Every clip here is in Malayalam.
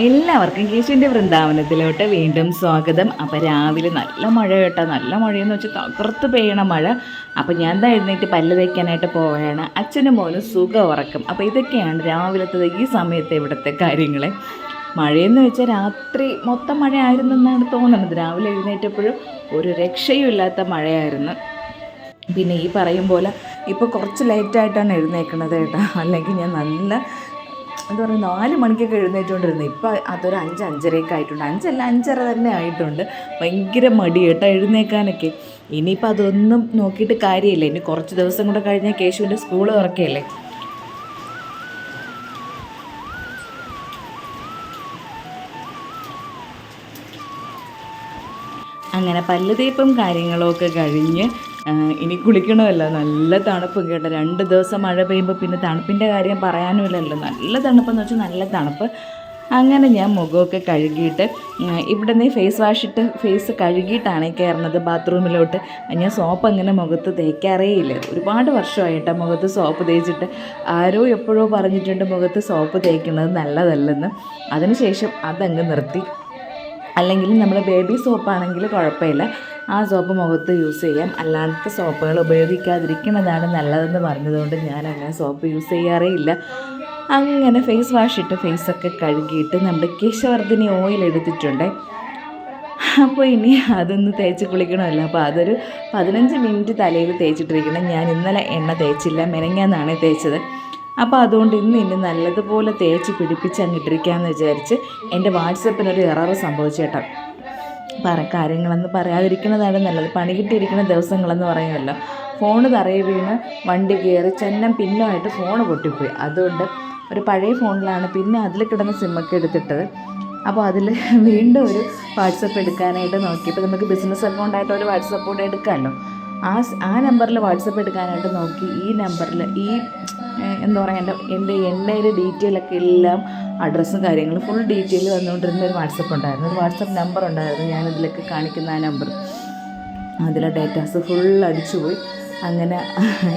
എല്ലാവർക്കും കേശുവിന്റെ വൃന്ദാവനത്തിലോട്ട് വീണ്ടും സ്വാഗതം. അപ്പോൾ രാവിലെ നല്ല മഴ കേട്ടോ. നല്ല മഴയെന്ന് വെച്ചാൽ തകർത്ത് പെയ്യണ മഴ. അപ്പോൾ ഞാൻ എന്താ എഴുന്നേറ്റ് പല്ല് തേക്കാനായിട്ട് പോവുകയാണ് അച്ഛനും മോനും സുഖം ഉറക്കം. അപ്പോൾ ഇതൊക്കെയാണ് രാവിലത്തെ ഈ സമയത്തെ ഇവിടുത്തെ കാര്യങ്ങൾ മഴയെന്ന് വെച്ചാൽ രാത്രി മൊത്തം മഴയായിരുന്നെന്നാണ് തോന്നുന്നത് രാവിലെ എഴുന്നേറ്റപ്പോഴും ഒരു രക്ഷയും ഇല്ലാത്ത മഴയായിരുന്നു. പിന്നെ ഈ പറയും പോലെ ഇപ്പോൾ കുറച്ച് ലേറ്റായിട്ടാണ് എഴുന്നേൽക്കുന്നത് കേട്ടോ. അല്ലെങ്കിൽ ഞാൻ നല്ല എന്താ പറയുക നാല് മണിക്കൊക്കെ എഴുന്നേറ്റുകൊണ്ടിരുന്നത് ഇപ്പോൾ അതൊരു അഞ്ച് അഞ്ചരയൊക്കെ ആയിട്ടുണ്ട്. അഞ്ചല്ല അഞ്ചര തന്നെ ആയിട്ടുണ്ട്. ഭയങ്കര മടി കേട്ടോ എഴുന്നേക്കാനൊക്കെ. ഇനിയിപ്പോൾ അതൊന്നും നോക്കിയിട്ട് കാര്യമില്ല. ഇനി കുറച്ച് ദിവസം കൂടെ കഴിഞ്ഞാൽ കേശുവിന്റെ സ്കൂൾ തുറക്കുകയല്ലേ? അങ്ങനെ പല്ലുതേപ്പും കാര്യങ്ങളൊക്കെ കഴിഞ്ഞ് ഇനി കുളിക്കണമല്ലോ. നല്ല തണുപ്പ് കേട്ടോ. രണ്ട് ദിവസം മഴ പെയ്യുമ്പോൾ പിന്നെ തണുപ്പിന്റെ കാര്യം പറയാനുമില്ലല്ലോ. നല്ല തണുപ്പെന്ന് വെച്ചാൽ നല്ല തണുപ്പ്. അങ്ങനെ ഞാൻ മുഖമൊക്കെ കഴുകിയിട്ട് ഇവിടെ നിന്ന് ഫേസ് വാഷ് ഇട്ട് ഫേസ് കഴുകിയിട്ടാണ് കയറുന്നത് ബാത്റൂമിലോട്ട്. ഞാൻ സോപ്പ് അങ്ങനെ മുഖത്ത് തേക്കാറേ ഇല്ല. ഒരുപാട് വർഷമായിട്ട് മുഖത്ത് സോപ്പ് തേച്ചിട്ട്. ആരോ എപ്പോഴോ പറഞ്ഞിട്ടുണ്ട് മുഖത്ത് സോപ്പ് തേക്കുന്നത് നല്ലതല്ലെന്ന്. അതിനുശേഷം അതങ്ങ് നിർത്തി. അല്ലെങ്കിൽ നമ്മൾ ബേബി സോപ്പാണെങ്കിൽ കുഴപ്പമില്ല. ആ സോപ്പ് മുഖത്ത് യൂസ് ചെയ്യാം. അല്ലാത്ത സോപ്പുകൾ ഉപയോഗിക്കാതിരിക്കുന്നതാണ് നല്ലതെന്ന് പറഞ്ഞതുകൊണ്ട് ഞാൻ അങ്ങനെ സോപ്പ് യൂസ് ചെയ്യാറേ ഇല്ല. അങ്ങനെ ഫേസ് വാഷ് ഇട്ട് ഫേസൊക്കെ കഴുകിയിട്ട് നമ്മുടെ കേശവർദ്ധിനി ഓയിൽ എടുത്തിട്ടുണ്ട്. അപ്പോൾ ഇനി അതൊന്ന് തേച്ച് കുളിക്കണമല്ലോ. അപ്പോൾ അതൊരു പതിനഞ്ച് മിനിറ്റ് തലയിൽ തേച്ചിട്ടിരിക്കണം. ഞാൻ ഇന്നലെ എണ്ണ തേച്ചില്ല. മെനങ്ങാന്നാണ് തേച്ചത്. അപ്പോൾ അതുകൊണ്ട് ഇന്ന് ഇനി നല്ലതുപോലെ തേച്ച് പിടിപ്പിച്ച് അങ്ങ് അങ്ങിട്ടിരിക്കാമെന്ന് വിചാരിച്ച് എന്റെ വാട്സപ്പിനൊരു എറർ സംഭവിച്ചേട്ടാ. പറ കാര്യങ്ങളെന്ന് പറയാതിരിക്കുന്നതാണ് നല്ലത്. പണി കിട്ടിയിരിക്കുന്ന ദിവസങ്ങളെന്ന് പറയുമല്ലോ. ഫോണ് തറയിൽ വീണ് വണ്ടി കയറി ചെന്നം പിന്നുമായിട്ട് ഫോണ് പൊട്ടിപ്പോയി. അതുകൊണ്ട് ഒരു പഴയ ഫോണിലാണ് പിന്നെ അതിൽ കിടന്ന സിമ്മൊക്കെ എടുത്തിട്ടത്. അപ്പോൾ അതിൽ വീണ്ടും ഒരു വാട്സപ്പ് എടുക്കാനായിട്ട് നോക്കിയപ്പോൾ നമുക്ക് ബിസിനസ് അക്കൗണ്ടായിട്ട് ഒരു വാട്സപ്പ് കൂടെ എടുക്കാമല്ലോ. ആ ആ നമ്പറിൽ വാട്സപ്പ് എടുക്കാനായിട്ട് നോക്കി ഈ നമ്പറിൽ ഈ എന്താ പറയുക എന്റെ എന്റെ എന്റെ ഡീറ്റെയിലൊക്കെ എല്ലാം അഡ്രസ്സും കാര്യങ്ങളും ഫുൾ ഡീറ്റെയിൽ വന്നുകൊണ്ടിരുന്ന ഒരു വാട്സപ്പ് ഉണ്ടായിരുന്നു. ഒരു വാട്സപ്പ് നമ്പർ ഉണ്ടായിരുന്നു ഞാനിതിലൊക്കെ കാണിക്കുന്ന ആ നമ്പർ. അതിലെ ഡേറ്റാസ് ഫുൾ അടിച്ചുപോയി അങ്ങനെ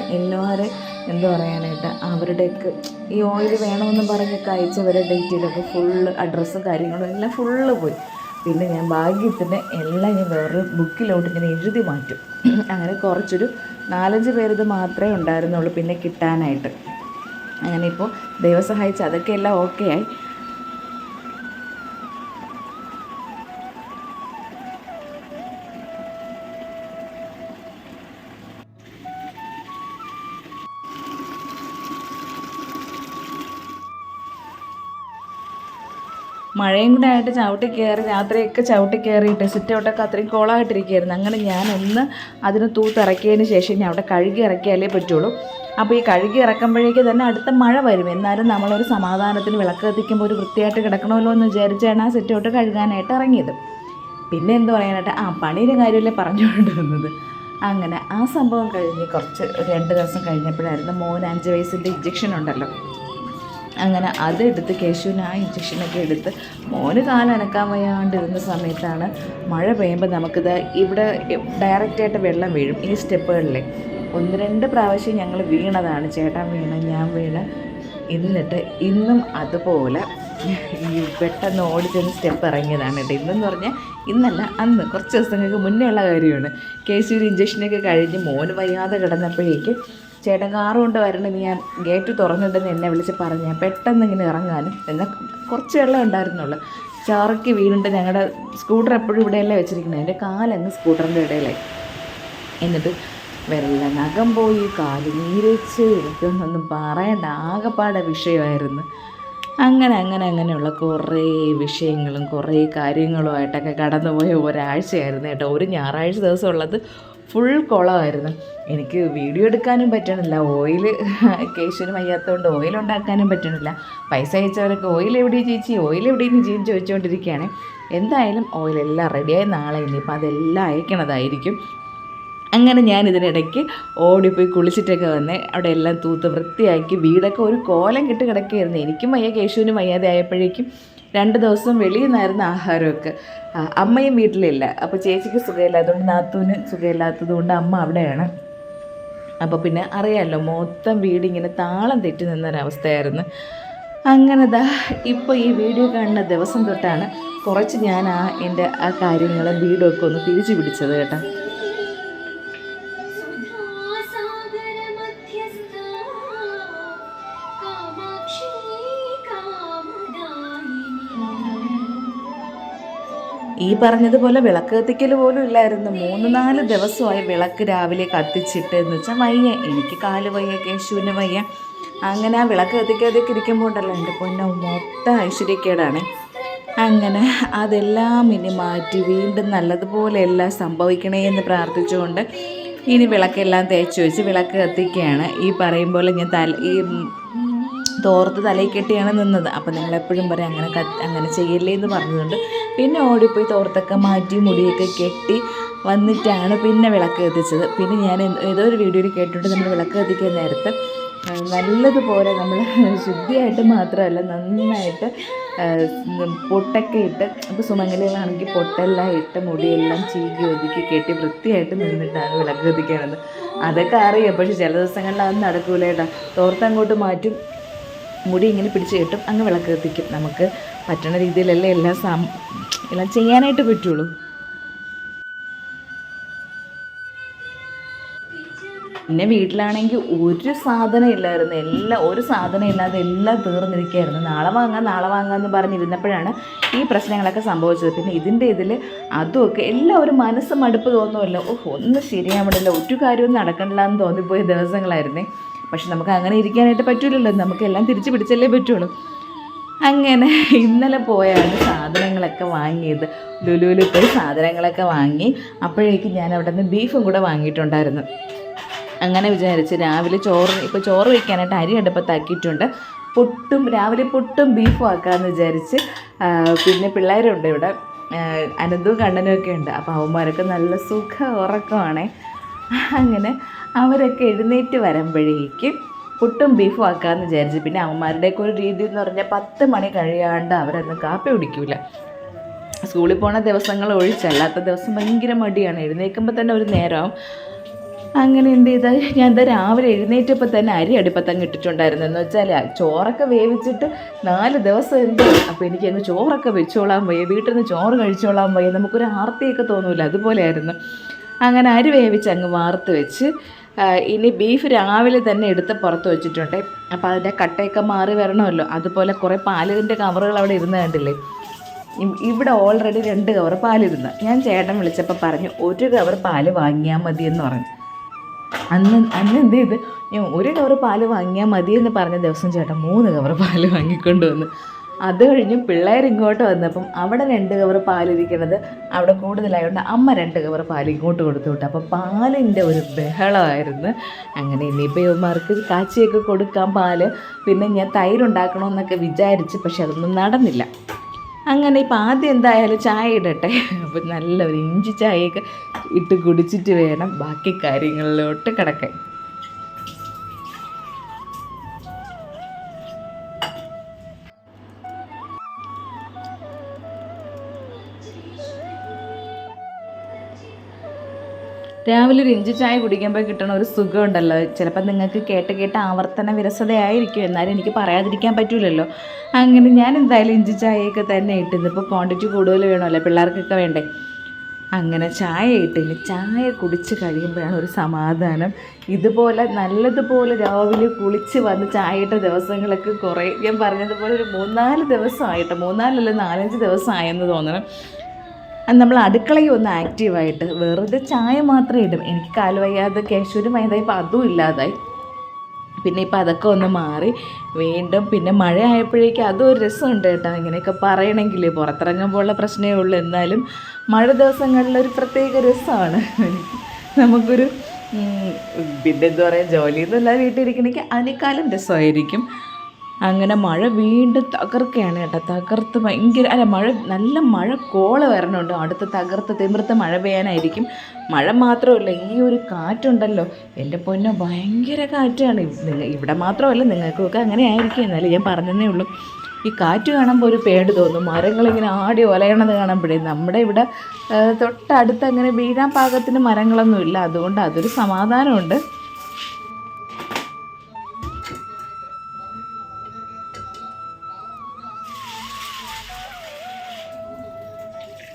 എല്ലാവരെ എന്താ പറയാനായിട്ട് അവരുടെയൊക്കെ ഈ ഓയിൽ വേണമെന്ന് പറഞ്ഞൊക്കെ അയച്ചവരുടെ ഡേറ്റിലൊക്കെ ഫുള്ള് അഡ്രസ്സും കാര്യങ്ങളും എല്ലാം ഫുള്ള് പോയി. പിന്നെ ഞാൻ ഭാഗ്യത്തിന് എല്ലാം ഞാൻ വേറൊരു ബുക്കിലോട്ട് ഇങ്ങനെ എഴുതി മാറ്റും. അങ്ങനെ കുറച്ചൊരു നാലഞ്ച് പേരിത് മാത്രമേ ഉണ്ടായിരുന്നുള്ളൂ പിന്നെ കിട്ടാനായിട്ട്. അങ്ങനെ ഇപ്പോൾ ദൈവം സഹായിച്ച് അതൊക്കെ എല്ലാം ഓക്കെ ആയി. മഴയും കൂടെ ആയിട്ട് ചവിട്ടി കയറി രാത്രിയൊക്കെ ചവിട്ടി കയറിയിട്ട് സിറ്റ് ഔട്ടൊക്കെ അത്രയും കോളായിട്ടിരിക്കുകയായിരുന്നു. അങ്ങനെ ഞാൻ ഒന്ന് അതിന് തൂത്തിറക്കിയതിന് ശേഷം ഞാൻ അവിടെ കഴുകി ഇറക്കിയാലേ പറ്റുള്ളൂ. അപ്പോൾ ഈ കഴുകി ഇറക്കുമ്പോഴേക്ക് തന്നെ അടുത്ത മഴ വരും. എന്നാലും നമ്മളൊരു സമാധാനത്തിന് വിളക്ക് കത്തിക്കുമ്പോൾ ഒരു വൃത്തിയായിട്ട് കിടക്കണമല്ലോ എന്ന് വിചാരിച്ചാണ് ആ സിറ്റ് ഔട്ട് കഴുകാനായിട്ട് ഇറങ്ങിയത്. പിന്നെ എന്ത് പറയാനായിട്ട്? ആ പണിയുടെ കാര്യമല്ലേ പറഞ്ഞുകൊണ്ടിരുന്നത്. അങ്ങനെ ആ സംഭവം കഴിഞ്ഞ് കുറച്ച് രണ്ട് ദിവസം കഴിഞ്ഞപ്പോഴായിരുന്നു മോൻ അഞ്ച് വയസ്സിന്റെ ഇഞ്ചക്ഷൻ ഉണ്ടല്ലോ. അങ്ങനെ അതെടുത്ത് കേശുവിന് ആ ഇഞ്ചക്ഷനൊക്കെ എടുത്ത് മോന് കാലനക്കാൻ വയ്യാണ്ടിരുന്ന സമയത്താണ് മഴ പെയ്യുമ്പോൾ നമുക്കിത് ഇവിടെ ഡയറക്റ്റായിട്ട് വെള്ളം വീഴും. ഈ സ്റ്റെപ്പുകളിലെ. ഒന്ന് രണ്ട് പ്രാവശ്യം ഞങ്ങൾ വീണതാണ്. ചേട്ടൻ വീണ് ഞാൻ വീണ്. എന്നിട്ട് ഇന്നും അതുപോലെ ഈ പെട്ടെന്ന് ഓടിച്ചെന്ന് സ്റ്റെപ്പ് ഇറങ്ങിയതാണ് കേട്ടോ. ഇന്നെന്ന് പറഞ്ഞാൽ ഇന്നല്ല അന്ന് കുറച്ച് ദിവസങ്ങൾക്ക് മുന്നേ ഉള്ള കാര്യമാണ്. കേസൂര് ഇഞ്ചക്ഷനൊക്കെ കഴിഞ്ഞ് മോന് വയ്യാതെ കിടന്നപ്പോഴേക്ക് ചേട്ടൻ കാറ് കൊണ്ട് ഞാൻ ഗേറ്റ് തുറന്നിട്ടെന്ന് എന്നെ വിളിച്ച് പറഞ്ഞാൽ പെട്ടെന്ന് ഇങ്ങനെ ഇറങ്ങാനും എന്നാൽ കുറച്ച് വെള്ളം ഉണ്ടായിരുന്നുള്ളൂ. ചാറയ്ക്ക് വീണിട്ട് ഞങ്ങളുടെ സ്കൂട്ടർ എപ്പോഴും ഇവിടെയല്ലേ വെച്ചിരിക്കുന്നത്. എന്റെ കാലങ്ങ് സ്കൂട്ടറിന്റെ ഇടയിലായി. എന്നിട്ട് വെള്ള നഖം പോയി കാൽ നീരച്ച് എനിക്കൊന്നൊന്നും പറയണ്ട. ആകെപ്പാടെ വിഷയമായിരുന്നു. അങ്ങനെ അങ്ങനെ അങ്ങനെയുള്ള കുറേ വിഷയങ്ങളും കുറേ കാര്യങ്ങളുമായിട്ടൊക്കെ കടന്നുപോയ ഒരാഴ്ചയായിരുന്നു കേട്ടോ. ഒരു ഞായറാഴ്ച ദിവസം ഉള്ളത് ഫുൾ കുളമായിരുന്നു. എനിക്ക് വീഡിയോ എടുക്കാനും പറ്റണില്ല. ഓയിൽ കേശുവിന് വയ്യാത്തതുകൊണ്ട് ഓയിൽ ഉണ്ടാക്കാനും പറ്റണില്ല. പൈസ അയച്ചവരൊക്കെ ഓയിൽ എവിടെയും ചേച്ചി? ഓയിൽ എവിടെയും? ചേച്ചി ചോദിച്ചുകൊണ്ടിരിക്കുകയാണ് എന്തായാലും ഓയിലെല്ലാം റെഡിയായി നാളെ ഇനിയിപ്പോൾ അതെല്ലാം അയക്കണതായിരിക്കും. അങ്ങനെ ഞാൻ ഇതിനിടയ്ക്ക് ഓടിപ്പോയി കുളിച്ചിട്ടൊക്കെ വന്ന് അവിടെ എല്ലാം തൂത്ത് വൃത്തിയാക്കി വീടൊക്കെ ഒരു കോലം കിട്ട് കിടക്കുകയായിരുന്നു. എനിക്കും വയ്യ കേശുവിനും വയ്യാതെ ആയപ്പോഴേക്കും രണ്ട് ദിവസം വെളിയിൽ നിന്നായിരുന്നു ആഹാരമൊക്കെ അമ്മയും വീട്ടിലില്ല. അപ്പോൾ ചേച്ചിക്ക് സുഖമില്ലാത്തതുകൊണ്ട് നാത്തൂന് സുഖമില്ലാത്തതുകൊണ്ട് അമ്മ അവിടെയാണ്. അപ്പോൾ പിന്നെ അറിയാമല്ലോ മൊത്തം വീടിങ്ങനെ താളം തെറ്റി നിന്നൊരവസ്ഥയായിരുന്നു. അങ്ങനെ ദാ ഇപ്പോൾ ഈ വീഡിയോ കാണുന്ന ദിവസം തൊട്ടാണ് കുറച്ച് ഞാൻ ആ എന്റെ ആ കാര്യങ്ങളും വീടൊക്കെ ഒന്ന് തിരിച്ചു പിടിച്ചത് കേട്ടോ. പറഞ്ഞതുപോലെ വിളക്ക് കത്തിക്കൽ പോലും ഇല്ലായിരുന്നു. മൂന്ന് നാല് ദിവസമായി വിളക്ക് രാവിലെ കത്തിച്ചിട്ട് എന്ന് വെച്ചാൽ വയ്യ. എനിക്ക് കാൽ വയ്യ കേശുവിന് വയ്യ. അങ്ങനെ ആ വിളക്ക് കത്തിക്കാതെയൊക്കെ ഇരിക്കുമ്പോൾ ഉണ്ടല്ലോ എന്റെ പൊന്നെ മൊത്തം ഐശ്വര്യക്കേടാണ്. അങ്ങനെ അതെല്ലാം ഇനി മാറ്റി വീണ്ടും നല്ലതുപോലെ എല്ലാം സംഭവിക്കണേ എന്ന് പ്രാർത്ഥിച്ചുകൊണ്ട് ഇനി വിളക്കെല്ലാം തേച്ച് വെച്ച് വിളക്ക് കത്തിക്കുകയാണ്. ഈ പറയും പോലെ ഞാൻ തല ഈ തോർത്ത് തലയിൽ കെട്ടിയാണ് നിന്നത്. അപ്പം നിങ്ങൾ എപ്പോഴും പറയും അങ്ങനെ അങ്ങനെ ചെയ്യല്ലേ എന്ന് പറഞ്ഞതുകൊണ്ട് പിന്നെ ഓടിപ്പോയി തോർത്തൊക്കെ മാറ്റി മുടിയൊക്കെ കെട്ടി വന്നിട്ടാണ് പിന്നെ വിളക്ക് കത്തിച്ചത്. പിന്നെ ഞാൻ ഏതോ ഒരു വീഡിയോയിൽ കേട്ടിട്ട് നമ്മൾ വിളക്ക് കത്തിക്കുന്ന നേരത്ത് നല്ലതുപോലെ നമ്മൾ ശുദ്ധിയായിട്ട് മാത്രമല്ല നന്നായിട്ട് പൊട്ടൊക്കെ ഇട്ട് ഇപ്പോൾ സുമംഗലികളാണെങ്കിൽ പൊട്ടെല്ലാം ഇട്ട് മുടിയെല്ലാം ചീകി ഒതുക്കി കെട്ടി വൃത്തിയായിട്ട് നിന്നിട്ടാണ് വിളക്ക് കത്തിക്കുന്നത് അതൊക്കെ അറിയാം. പക്ഷെ ചില ദിവസങ്ങളിൽ അത് നടക്കൂല കേട്ടോ. തോർത്ത് അങ്ങോട്ട് മാറ്റും. മുടി ഇങ്ങനെ പിടിച്ച് കെട്ടും അങ്ങ് വിളക്ക് കത്തിക്കും. നമുക്ക് പറ്റുന്ന രീതിയിലല്ലേ എല്ലാം സം എല്ലാം ചെയ്യാനായിട്ട് പറ്റുള്ളൂ. പിന്നെ വീട്ടിലാണെങ്കിൽ ഒരു സാധനം ഇല്ലായിരുന്നു. എല്ലാം ഒരു സാധനം ഇല്ലാതെ എല്ലാം തീർന്നിരിക്കുകയായിരുന്നു നാളെ വാങ്ങാം നാളെ വാങ്ങാമെന്ന് പറഞ്ഞിരുന്നപ്പോഴാണ് ഈ പ്രശ്നങ്ങളൊക്കെ സംഭവിച്ചത്. പിന്നെ ഇതിന്റെ ഇതിൽ അതുമൊക്കെ ഒരു മനസ്സ് മടുപ്പ് തോന്നുമല്ലോ. ഓഹ് ഒന്നും ശരിയാവണില്ല. ഒരു കാര്യവും നടക്കണില്ല എന്ന് തോന്നിപ്പോയ ദിവസങ്ങളായിരുന്നേ. പക്ഷെ നമുക്ക് അങ്ങനെ ഇരിക്കാനായിട്ട് പറ്റൂലല്ലോ. നമുക്ക് എല്ലാം തിരിച്ചു പിടിച്ചല്ലേ പറ്റുള്ളൂ. അങ്ങനെ ഇന്നലെ പോയാണ് സാധനങ്ങളൊക്കെ വാങ്ങിയത്. ലുലുവിൽ പോയി സാധനങ്ങളൊക്കെ വാങ്ങി. അപ്പോഴേക്കും ഞാൻ അവിടെ നിന്ന് ബീഫും കൂടെ വാങ്ങിയിട്ടുണ്ടായിരുന്നു. അങ്ങനെ വിചാരിച്ച് രാവിലെ ചോറ് ഇപ്പോൾ ചോറ് വയ്ക്കാനായിട്ട് അരി അടുപ്പത്താക്കിയിട്ടുണ്ട്. പുട്ടും രാവിലെ പുട്ടും ബീഫും ആക്കാമെന്ന് വിചാരിച്ച് പിന്നെ പിള്ളേരുണ്ട് ഇവിടെ. അനന്തവും അനന്തും കണ്ണനും ഒക്കെ ഉണ്ട്. അപ്പോൾ അവന്മാരൊക്കെ നല്ല സുഖ ഉറക്കമാണേ. അങ്ങനെ അവരൊക്കെ എഴുന്നേറ്റ് വരുമ്പോഴേക്കും പുട്ടും ബീഫും ആക്കാമെന്ന് വിചാരിച്ച് പിന്നെ അവന്മാരുടെയൊക്കെ ഒരു രീതി എന്ന് പറഞ്ഞാൽ പത്ത് മണി കഴിയാണ്ട് അവരൊന്നും കാപ്പി കുടിക്കൂല. സ്കൂളിൽ പോണ ദിവസങ്ങൾ ഒഴിച്ചല്ലാത്ത ദിവസം ഭയങ്കര മടിയാണ്. എഴുന്നേൽക്കുമ്പോൾ തന്നെ ഒരു നേരം അങ്ങനെ എന്ത് ചെയ്താൽ ഞാൻ എന്താ രാവിലെ എഴുന്നേറ്റപ്പോൾ തന്നെ അരി അടുപ്പത്തങ്ങ് ഇട്ടിട്ടുണ്ടായിരുന്നു. എന്ന് വെച്ചാൽ ചോറൊക്കെ വേവിച്ചിട്ട് നാല് ദിവസം എന്ത്? അപ്പോൾ എനിക്ക് അങ്ങ് ചോറൊക്കെ വെച്ചോളാൻ വയ്യ. വീട്ടിൽ നിന്ന് ചോറ് കഴിച്ചോളാൻ വയ്യ. നമുക്കൊരു ആർത്തിയൊക്കെ തോന്നൂല. അതുപോലെയായിരുന്നു. അങ്ങനെ അരി വേവിച്ച് അങ്ങ് വാർത്ത് വെച്ച് ഇനി ബീഫ് രാവിലെ തന്നെ എടുത്ത് പുറത്ത് വെച്ചിട്ടുണ്ട്. അപ്പോൾ അതിന്റെ കട്ടയൊക്കെ മാറി വരണമല്ലോ. അതുപോലെ കുറേ പാലിന്റെ കവറുകൾ അവിടെ ഇരുന്ന് കണ്ടില്ലേ? ഇവിടെ ഓൾറെഡി രണ്ട് കവർ പാലിരുന്ന്. ഞാൻ ചേട്ടൻ വിളിച്ചപ്പോൾ പറഞ്ഞു ഒരു കവർ പാൽ വാങ്ങിയാൽ മതി എന്ന് പറഞ്ഞു. അന്ന് അന്ന് എന്ത് ചെയ്ത്? ഞാൻ ഒരു കവർ പാൽ വാങ്ങിയാൽ മതി എന്ന് പറഞ്ഞ ദിവസം ചേട്ടൻ മൂന്ന് കവർ പാൽ വാങ്ങിക്കൊണ്ട് വന്നു അത് കഴിഞ്ഞ് പിള്ളേർ ഇങ്ങോട്ട് വന്നപ്പം അവിടെ രണ്ട് കവർ പാലിരിക്കണത് അവിടെ കൂടുതലായതുകൊണ്ട് അമ്മ രണ്ട് കവർ പാൽ ഇങ്ങോട്ട് കൊടുത്തു വിട്ടു. അപ്പോൾ പാലിന്റെ ഒരു ബഹളമായിരുന്നു. അങ്ങനെ ഇനിയിപ്പോൾ ഇവന്മാർക്ക് കാച്ചിയൊക്കെ കൊടുക്കാൻ പാൽ പിന്നെ ഞാൻ തൈരുണ്ടാക്കണമെന്നൊക്കെ വിചാരിച്ച് പക്ഷെ അതൊന്നും നടന്നില്ല. അങ്ങനെ ഇപ്പം ആദ്യം എന്തായാലും ചായ ഇടട്ടെ. അപ്പം നല്ല ഒരു ഇഞ്ചി ചായയൊക്കെ ഇട്ട് കുടിച്ചിട്ട് വേണം ബാക്കി കാര്യങ്ങളിലോട്ട് കിടക്കാൻ. രാവിലെ ഒരു ഇഞ്ചി ചായ കുടിക്കുമ്പോൾ കിട്ടുന്ന ഒരു സുഖമുണ്ടല്ലോ. ചിലപ്പോൾ നിങ്ങൾക്ക് കേട്ട് കേട്ട് ആവർത്തന വിരസതയായിരിക്കും. എന്നാലും എനിക്ക് പറയാതിരിക്കാൻ പറ്റൂലല്ലോ. അങ്ങനെ ഞാൻ എന്തായാലും ഇഞ്ചി ചായയൊക്കെ തന്നെ ഇട്ട് ഇപ്പോൾ ക്വാണ്ടിറ്റി കൂടുതൽ വേണമല്ലോ പിള്ളേർക്കൊക്കെ വേണ്ടേ? അങ്ങനെ ചായ ഇട്ടില്ല ചായ കുടിച്ച് കഴിയുമ്പോഴാണ് ഒരു സമാധാനം. ഇതുപോലെ നല്ലതുപോലെ രാവിലെ കുളിച്ച് വന്ന് ചായ ഇട്ട ദിവസങ്ങളൊക്കെ കുറേ. ഞാൻ പറഞ്ഞതുപോലെ ഒരു മൂന്നാൽ ദിവസമായിട്ട് മൂന്നാലല്ല നാലഞ്ച് ദിവസമായെന്ന് തോന്നണം. നമ്മൾ അടുക്കളയിൽ ഒന്ന് ആക്റ്റീവായിട്ട് വെറുതെ ചായ മാത്രമേ ഇടും. എനിക്ക് കാൽ വയ്യാതെ കേശൂരും വയ്യാതായി ഇപ്പം അതും ഇല്ലാതായി. പിന്നെ ഇപ്പോൾ അതൊക്കെ ഒന്ന് മാറി വീണ്ടും പിന്നെ മഴ ആയപ്പോഴേക്കും അതും ഒരു രസമുണ്ട് കേട്ടോ. ഇങ്ങനെയൊക്കെ പറയണമെങ്കിൽ പുറത്തിറങ്ങുമ്പോഴുള്ള പ്രശ്നമേ ഉള്ളൂ. എന്നാലും മഴ ദിവസങ്ങളിലൊരു പ്രത്യേക രസമാണ്. നമുക്കൊരു പിന്നെ എന്താ പറയുക ജോലിയെന്നല്ല വീട്ടിലിരിക്കണമെങ്കിൽ അതിനേക്കാളും രസമായിരിക്കും. അങ്ങനെ മഴ വീണ്ടും തകർക്കുകയാണ് കേട്ടോ. തകർത്ത് ഭയങ്കര അല്ല മഴ നല്ല മഴ കോള വരണുണ്ട്. അടുത്ത് തകർത്ത് തിമിർത്ത് മഴ പെയ്യാനായിരിക്കും. മഴ മാത്രമല്ല ഈ ഒരു കാറ്റുണ്ടല്ലോ. എന്റെ പൊന്നോ ഭയങ്കര കാറ്റാണ്. ഇവിടെ മാത്രമല്ല നിങ്ങൾക്കൊക്കെ അങ്ങനെ ആയിരിക്കും എന്നാലും ഞാൻ പറഞ്ഞതേ ഉള്ളൂ. ഈ കാറ്റ് കാണുമ്പോൾ ഒരു പേടി തോന്നും. മരങ്ങളിങ്ങനെ ആടി ഒലയണത് കാണുമ്പോഴേ നമ്മുടെ ഇവിടെ തൊട്ടടുത്ത് അങ്ങനെ വീഴാൻ പാകത്തിന് മരങ്ങളൊന്നുമില്ല. അതുകൊണ്ട് അതൊരു സമാധാനമുണ്ട്.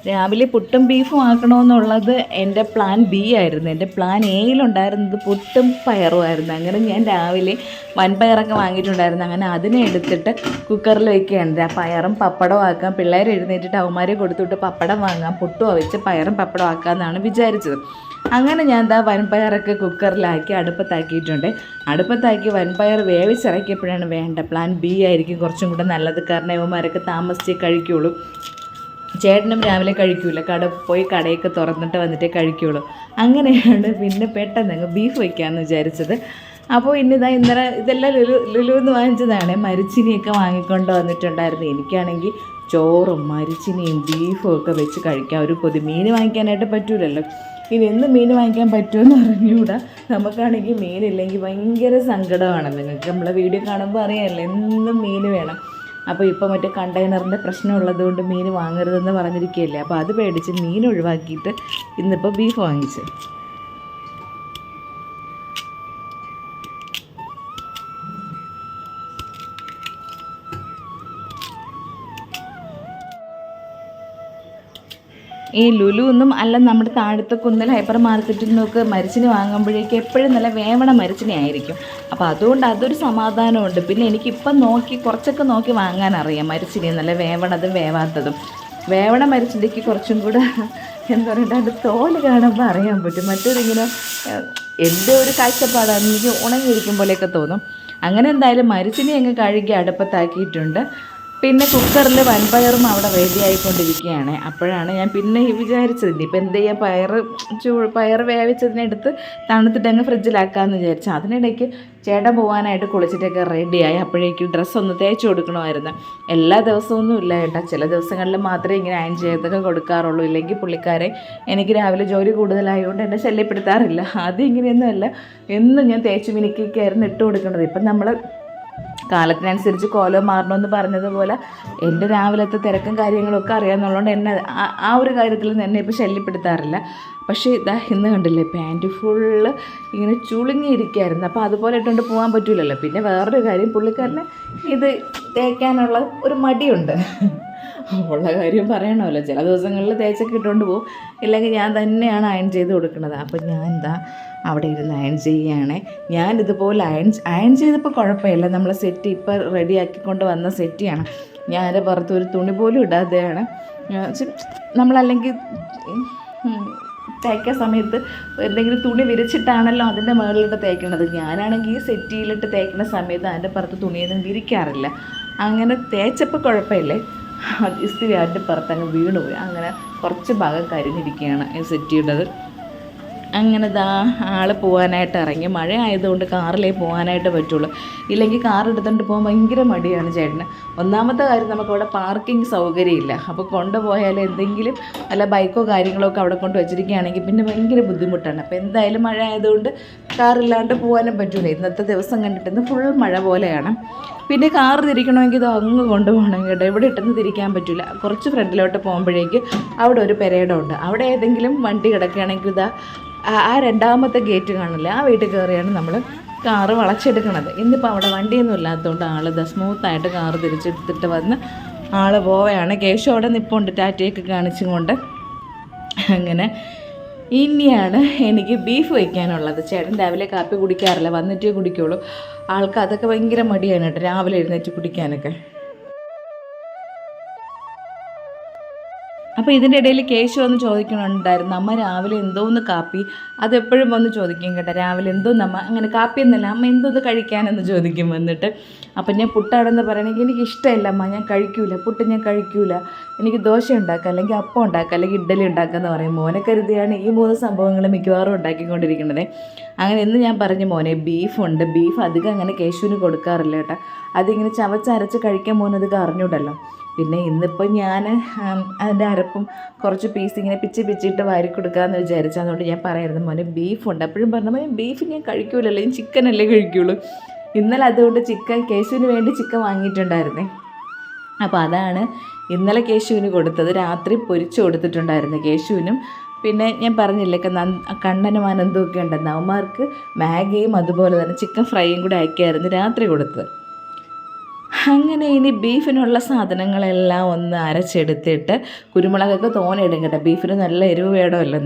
രാവിലെ പുട്ടും ബീഫും ആക്കണമെന്നുള്ളത് എന്റെ പ്ലാൻ ബി ആയിരുന്നു. എന്റെ പ്ലാൻ എയിലുണ്ടായിരുന്നത് പുട്ടും പയറുമായിരുന്നു അങ്ങനെ ഞാൻ രാവിലെ വൻപയറൊക്കെ വാങ്ങിയിട്ടുണ്ടായിരുന്നു. അങ്ങനെ അതിനെ എടുത്തിട്ട് കുക്കറിൽ വയ്ക്കുകയാണ് ആ പയറും പപ്പടം ആക്കാം. പിള്ളേർ എഴുന്നേറ്റിട്ട് അവന്മാരെ കൊടുത്തുവിട്ട് പപ്പടം വാങ്ങാം. പുട്ടും വെച്ച് പയറും പപ്പടം ആക്കാമെന്നാണ് വിചാരിച്ചത്. അങ്ങനെ ഞാൻ എന്താ വൻപയറൊക്കെ കുക്കറിലാക്കി അടുപ്പത്താക്കിയിട്ടുണ്ട്. അടുപ്പത്താക്കി വൻപയർ വേവിച്ചിറക്കിയപ്പോഴാണ് വേണ്ട പ്ലാൻ ബി ആയിരിക്കും കുറച്ചും കൂടെ നല്ലത്. കാരണം ഇവന്മാരൊക്കെ താമസിച്ചേ കഴിക്കുകയുള്ളൂ ചേട്ടനും രാവിലെ കഴിക്കൂല. കട പോയി കടയൊക്കെ തുറന്നിട്ട് വന്നിട്ടേ കഴിക്കുകയുള്ളൂ അങ്ങനെയാണ് പിന്നെ പെട്ടെന്ന് അങ്ങ് ബീഫ് വയ്ക്കാമെന്ന് വിചാരിച്ചത്. അപ്പോൾ ഇന്നിതാ ഇന്നലെ ഇതെല്ലാം ലുലു ലുലു എന്ന് വാങ്ങിച്ചതാണ്. മരിച്ചിനിയൊക്കെ വാങ്ങിക്കൊണ്ട് വന്നിട്ടുണ്ടായിരുന്നു. എനിക്കാണെങ്കിൽ ചോറും മരിച്ചിനിയും ബീഫും ഒക്കെ വെച്ച് കഴിക്കാം. ഒരു കൊതി മീൻ വാങ്ങിക്കാനായിട്ട് പറ്റൂലല്ലോ. ഇനി എന്ന് മീൻ വാങ്ങിക്കാൻ പറ്റുമെന്ന് അറിഞ്ഞുകൂടാ നമുക്കാണെങ്കിൽ മീനില്ലെങ്കിൽ ഭയങ്കര സങ്കടമാണ്. നിങ്ങൾക്ക് നമ്മളെ വീഡിയോ കാണുമ്പോൾ അറിയാമല്ലോ എന്നും മീൻ വേണം. അപ്പോൾ ഇപ്പോൾ മറ്റേ കണ്ടെയ്നറിന്റെ പ്രശ്നമുള്ളത് കൊണ്ട് മീൻ വാങ്ങരുതെന്ന് പറഞ്ഞിരിക്കുകയല്ലേ? അപ്പോൾ അത് പേടിച്ച് മീൻ ഒഴിവാക്കിയിട്ട് ഇന്നിപ്പോൾ ബീഫ് വാങ്ങിച്ചു. ഈ ലുലു ഒന്നും അല്ല നമ്മുടെ താഴത്തെ കുന്നൽ ഹൈപ്പർ മാർക്കറ്റിൽ നിന്നൊക്കെ മരിച്ചിന് വാങ്ങുമ്പോഴേക്ക് എപ്പോഴും നല്ല വേവണ മരിച്ചിനെ ആയിരിക്കും. അപ്പോൾ അതുകൊണ്ട് അതൊരു സമാധാനമുണ്ട്. പിന്നെ എനിക്കിപ്പം നോക്കി കുറച്ചൊക്കെ നോക്കി വാങ്ങാൻ അറിയാം മരിച്ചിനെ. നല്ല വേവണതും വേവാത്തതും. വേവണ മരിച്ചിന്റെക്ക് കുറച്ചും കൂടെ എന്താ പറയുക അതിന്റെ തോൽ കാണുമ്പോൾ അറിയാൻ പറ്റും. മറ്റേതിങ്ങനെ എന്റെ ഒരു കാഴ്ചപ്പാടാണ് എനിക്ക് ഉണങ്ങിയിരിക്കും പോലെയൊക്കെ തോന്നും. അങ്ങനെ എന്തായാലും മരിച്ചിനെ അങ്ങ് കഴുകി അടുപ്പത്താക്കിയിട്ടുണ്ട്. പിന്നെ കുക്കറിൽ വൻപയറും അവിടെ റെഡി ആയിക്കൊണ്ടിരിക്കുകയാണ്. അപ്പോഴാണ് ഞാൻ പിന്നെ വിചാരിച്ചത് ഇനിയിപ്പോൾ എന്ത് ചെയ്യാം? പയർ ചൂ പയർ വേവിച്ചതിനെടുത്ത് തണുത്തിട്ട് അങ്ങ് ഫ്രിഡ്ജിലാക്കാമെന്ന് വിചാരിച്ചു. അതിനിടയ്ക്ക് ചേട്ടൻ പോകാനായിട്ട് കുളിച്ചിട്ടൊക്കെ റെഡിയായി അപ്പോഴേക്കും ഡ്രസ്സ് ഒന്ന് തേച്ച് കൊടുക്കണമായിരുന്നു. എല്ലാ ദിവസമൊന്നും ഇല്ല കേട്ടോ. ചില ദിവസങ്ങളിൽ മാത്രമേ ഇങ്ങനെ അയൺ ചെയ്തൊക്കെ കൊടുക്കാറുള്ളൂ. ഇല്ലെങ്കിൽ പുള്ളിക്കാരെ എനിക്ക് രാവിലെ ജോലി കൂടുതലായതുകൊണ്ട് എന്നെ ശല്യപ്പെടുത്താറില്ല. ആദ്യം എന്നും ഞാൻ തേച്ച് മിനുക്കിയൊക്കെയായിരുന്നു ഇട്ട് കൊടുക്കേണ്ടത് ഇപ്പം നമ്മൾ കാലത്തിനനുസരിച്ച് കോലം മാറണമെന്ന് പറഞ്ഞതുപോലെ എന്റെ രാവിലത്തെ തിരക്കും കാര്യങ്ങളൊക്കെ അറിയാമെന്നുള്ളതുകൊണ്ട് എന്നെ ആ- ഒരു കാര്യത്തിൽ എന്നെ ഇപ്പോൾ ശല്യപ്പെടുത്താറില്ല. പക്ഷേ ഇതാ ഇന്ന് കണ്ടില്ലേ പാന്റ് ഫുള്ള് ഇങ്ങനെ ചുളുങ്ങിയിരിക്കുകയായിരുന്നു അപ്പോൾ അതുപോലെ ഇട്ടുകൊണ്ട് പോകാൻ പറ്റില്ലല്ലോ പിന്നെ വേറൊരു കാര്യം പുള്ളിക്കാരന് ഇത് തേക്കാനുള്ള ഒരു മടിയുണ്ട്. ഉള്ള കാര്യം പറയണമല്ലോ. ചില ദിവസങ്ങളിൽ തേച്ചൊക്കെ ഇട്ടുകൊണ്ട് പോകും ഇല്ലെങ്കിൽ ഞാൻ തന്നെയാണ് അയൺ ചെയ്ത് കൊടുക്കുന്നത്. അപ്പോൾ ഞാൻ എന്താ അവിടെ ഇരുന്ന് അയൺ ചെയ്യുകയാണേ. ഞാൻ ഇതുപോലെ അയൺ അയൺ ചെയ്തപ്പോൾ കുഴപ്പമില്ല. നമ്മൾ സെറ്റ് ഇപ്പോൾ റെഡിയാക്കിക്കൊണ്ട് വന്ന സെറ്റിയാണ് ഞാൻ അതിന്റെ പുറത്ത് ഒരു തുണി പോലും ഇടാതെയാണ്. നമ്മളല്ലെങ്കിൽ തേക്കാൻ സമയത്ത് എന്തെങ്കിലും തുണി വിരിച്ചിട്ടാണല്ലോ അതിന്റെ മുകളിലിട്ട് തേക്കണത് ഞാനാണെങ്കിൽ ഈ സെറ്റിയിലിട്ട് തേക്കുന്ന സമയത്ത് അതിന്റെ പുറത്ത് തുണിയൊന്നും വിരിക്കാറില്ല. അങ്ങനെ തേച്ചപ്പോൾ കുഴപ്പമില്ലേ? അത് ഇസ്തിരി അതിന്റെ പുറത്ത് അങ്ങ് വീണുപോയി അങ്ങനെ കുറച്ച് ഭാഗം കരിഞ്ഞിരിക്കുകയാണ് ഈ സെറ്റിയുടേത്. അങ്ങനെ ദാ ആൾ പോകാനായിട്ട് ഇറങ്ങി. മഴ ആയതുകൊണ്ട് കാറിലേ പോകാനായിട്ട് പറ്റുള്ളൂ. ഇല്ലെങ്കിൽ കാർ എടുത്തുകൊണ്ട് പോകാൻ ഭയങ്കര മടിയാണ് ചേട്ടന്. ഒന്നാമത്തെ കാര്യം നമുക്കവിടെ പാർക്കിംഗ് സൗകര്യമില്ല. അപ്പോൾ കൊണ്ടുപോയാൽ എന്തെങ്കിലും അല്ല ബൈക്കോ കാര്യങ്ങളോ ഒക്കെ അവിടെ കൊണ്ട് വെച്ചിരിക്കുകയാണെങ്കിൽ പിന്നെ ഭയങ്കര ബുദ്ധിമുട്ടാണ്. അപ്പോൾ എന്തായാലും മഴ ആയതുകൊണ്ട് കാറില്ലാണ്ട് പോകാനും പറ്റില്ല ഇന്നത്തെ ദിവസം കണ്ടിട്ട് ഫുൾ മഴ പോലെയാണ്. പിന്നെ കാർ തിരിക്കണമെങ്കിൽ ഇത് അങ്ങ് കൊണ്ടുപോകണം കേട്ടോ. ഇവിടെ ഇട്ടെന്ന് തിരിക്കാൻ പറ്റില്ല കുറച്ച് ഫ്രണ്ടിലോട്ട് പോകുമ്പോഴേക്ക് അവിടെ ഒരു പെരേഡുണ്ട് അവിടെ ഏതെങ്കിലും വണ്ടി കിടക്കുകയാണെങ്കിൽ ഇതാ ആ- രണ്ടാമത്തെ ഗേറ്റ് കാണില്ല? ആ വീട്ടിൽ കയറിയാണ് നമ്മൾ കാറ് വളച്ചെടുക്കണത്. ഇന്നിപ്പോൾ അവിടെ വണ്ടിയൊന്നും ഇല്ലാത്തതുകൊണ്ട് ആൾ ദ സ്മൂത്തായിട്ട് കാറ് തിരിച്ചെടുത്തിട്ട് വന്ന് ആൾ പോവുകയാണ്. കേശു അവിടെ നിൽപ്പുണ്ട് ടാറ്റയൊക്കെ കാണിച്ചും കൊണ്ട് അങ്ങനെ ഇനിയാണ് എനിക്ക് ബീഫ് വയ്ക്കാനുള്ളത് ചേട്ടൻ രാവിലെ കാപ്പി കുടിക്കാറില്ല വന്നിട്ടേ കുടിക്കുള്ളൂ. ആൾക്ക് അതൊക്കെ ഭയങ്കര മടിയാണ് കേട്ടോ രാവിലെ എഴുന്നേറ്റ് കുടിക്കാനൊക്കെ. അപ്പോൾ ഇതിന്റെ ഇടയിൽ കേശു വന്ന് ചോദിക്കണുണ്ടായിരുന്നു അമ്മ രാവിലെ എന്തോ ഒന്ന് കാപ്പി? അതെപ്പോഴും വന്ന് ചോദിക്കും കേട്ടോ രാവിലെ എന്തോ അമ്മ അങ്ങനെ കാപ്പി എന്നല്ല അമ്മ എന്തോന്ന് കഴിക്കാനെന്ന് ചോദിക്കും വന്നിട്ട്. അപ്പം ഞാൻ പുട്ടാണെന്ന് പറയണമെങ്കിൽ എനിക്ക് ഇഷ്ടമല്ല അമ്മ ഞാൻ കഴിക്കൂല പുട്ട് ഞാൻ കഴിക്കൂല എനിക്ക് ദോശ ഉണ്ടാക്കുക അല്ലെങ്കിൽ അപ്പം ഉണ്ടാക്കുക അല്ലെങ്കിൽ ഇഡ്ഡലി ഉണ്ടാക്കുക എന്ന് പറയും. മോനെ കരുതിയാണ് ഈ മൂന്ന് സംഭവങ്ങൾ മിക്കവാറും ഉണ്ടാക്കിക്കൊണ്ടിരിക്കുന്നത് അങ്ങനെ ഇന്ന് ഞാൻ പറഞ്ഞു മോനെ ബീഫുണ്ട് ബീഫ് അധികം അങ്ങനെ കേശുവിന് കൊടുക്കാറില്ല കേട്ടോ അതിങ്ങനെ ചവച്ചരച്ച് കഴിക്കാൻ മോനത് അറിഞ്ഞൂടല്ലോ. പിന്നെ ഇന്നിപ്പോൾ ഞാൻ അതിന്റെ അരപ്പും കുറച്ച് പീസ് ഇങ്ങനെ പിച്ചി പിച്ചിട്ട് വാരി കൊടുക്കാമെന്ന് വിചാരിച്ചു അതുകൊണ്ട് ഞാൻ പറയായിരുന്നു മോനെ ബീഫുണ്ട് അപ്പോഴും പറഞ്ഞു മോനെ ബീഫ് ഞാൻ കഴിക്കൂലല്ലോ ഞാൻ ചിക്കൻ അല്ലേ കഴിക്കുള്ളൂ. ഇന്നലെ അതുകൊണ്ട് ചിക്കൻ കേശുവിന് വേണ്ടി ചിക്കൻ വാങ്ങിയിട്ടുണ്ടായിരുന്നേ. അപ്പോൾ അതാണ് ഇന്നലെ കേശുവിന് കൊടുത്തത്. രാത്രി പൊരിച്ചു കൊടുത്തിട്ടുണ്ടായിരുന്നു കേശുവിനും. പിന്നെ ഞാൻ പറഞ്ഞില്ലേ കണ്ണനും ആനന്ദമൊക്കെ ഉണ്ടെന്ന് അവന്മാർക്ക് മാഗിയും അതുപോലെ തന്നെ ചിക്കൻ ഫ്രൈയും കൂടെ അയക്കായിരുന്നു രാത്രി കൊടുത്തത്. അങ്ങനെ ഇനി ബീഫിനുള്ള സാധനങ്ങളെല്ലാം ഒന്ന് അരച്ചെടുത്തിട്ട് കുരുമുളകൊക്കെ തോനെയിടും കേട്ടോ ബീഫിന് നല്ല എരിവ് വേണമല്ലോ.